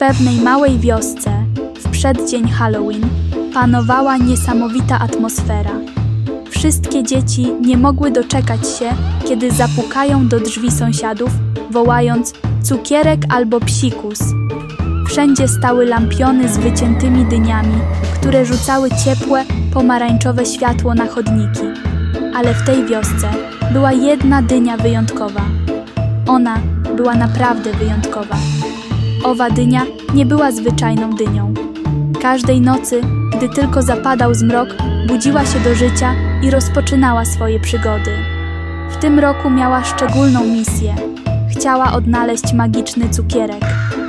pewnej małej wiosce, w przeddzień Halloween, panowała niesamowita atmosfera. Wszystkie dzieci nie mogły doczekać się, kiedy zapukają do drzwi sąsiadów, wołając cukierek albo psikus. Wszędzie stały lampiony z wyciętymi dyniami, które rzucały ciepłe, pomarańczowe światło na chodniki. Ale w tej wiosce była jedna dynia wyjątkowa. Ona była naprawdę wyjątkowa. Owa dynia nie była zwyczajną dynią. Każdej nocy, gdy tylko zapadał zmrok, budziła się do życia i rozpoczynała swoje przygody. W tym roku miała szczególną misję. Chciała odnaleźć magiczny cukierek,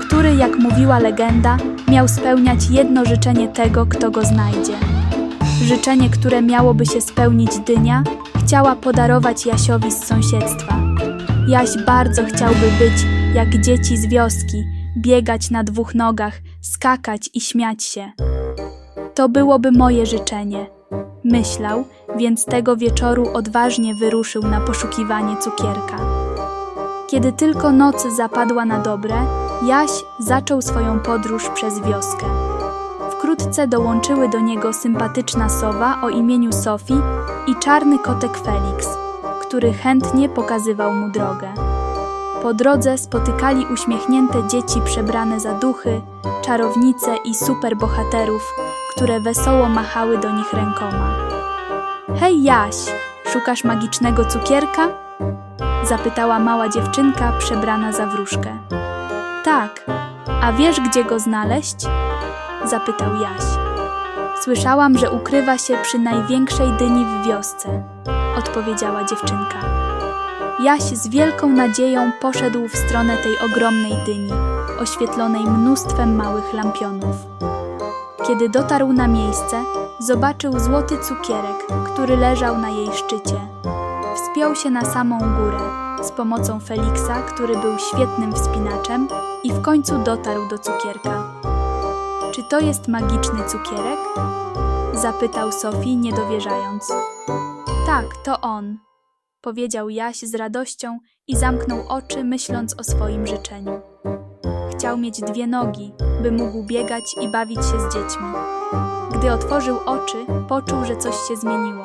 który, jak mówiła legenda, miał spełniać jedno życzenie tego, kto go znajdzie. Życzenie, które miałoby się spełnić dynia, chciała podarować Jasiowi z sąsiedztwa. Jaś bardzo chciałby być jak dzieci z wioski, biegać na dwóch nogach, skakać i śmiać się. To byłoby moje życzenie. Myślał, więc tego wieczoru odważnie wyruszył na poszukiwanie cukierka. Kiedy tylko noc zapadła na dobre, Jaś zaczął swoją podróż przez wioskę. Wkrótce dołączyły do niego sympatyczna sowa o imieniu Sofii i czarny kotek Felix, który chętnie pokazywał mu drogę. Po drodze spotykali uśmiechnięte dzieci przebrane za duchy, czarownice i superbohaterów, które wesoło machały do nich rękoma. Hej Jaś, szukasz magicznego cukierka? Zapytała mała dziewczynka przebrana za wróżkę. Tak, a wiesz gdzie go znaleźć? Zapytał Jaś. Słyszałam, że ukrywa się przy największej dyni w wiosce, odpowiedziała dziewczynka. Jaś z wielką nadzieją poszedł w stronę tej ogromnej dyni, oświetlonej mnóstwem małych lampionów. Kiedy dotarł na miejsce, zobaczył złoty cukierek, który leżał na jej szczycie. Wspiął się na samą górę z pomocą Feliksa, który był świetnym wspinaczem, i w końcu dotarł do cukierka. Czy to jest magiczny cukierek? Zapytał Sofii, niedowierzając. Tak, to on, powiedział Jaś z radością i zamknął oczy, myśląc o swoim życzeniu. Chciał mieć dwie nogi, by mógł biegać i bawić się z dziećmi. Gdy otworzył oczy, poczuł, że coś się zmieniło.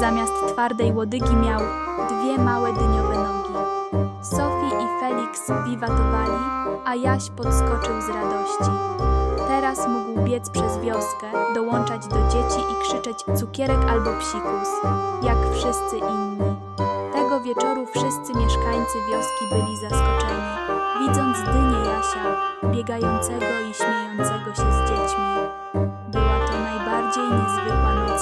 Zamiast twardej łodygi miał dwie małe dyniowe nogi. Sophie i Felix wiwatowali, a Jaś podskoczył z radości. Teraz mógł biec przez wioskę, dołączać do dzieci i krzyczeć cukierek albo psikus, jak wszyscy inni. Wieczoru wszyscy mieszkańcy wioski byli zaskoczeni, widząc dynię Jasia, biegającego i śmiejącego się z dziećmi. Była to najbardziej niezwykła noc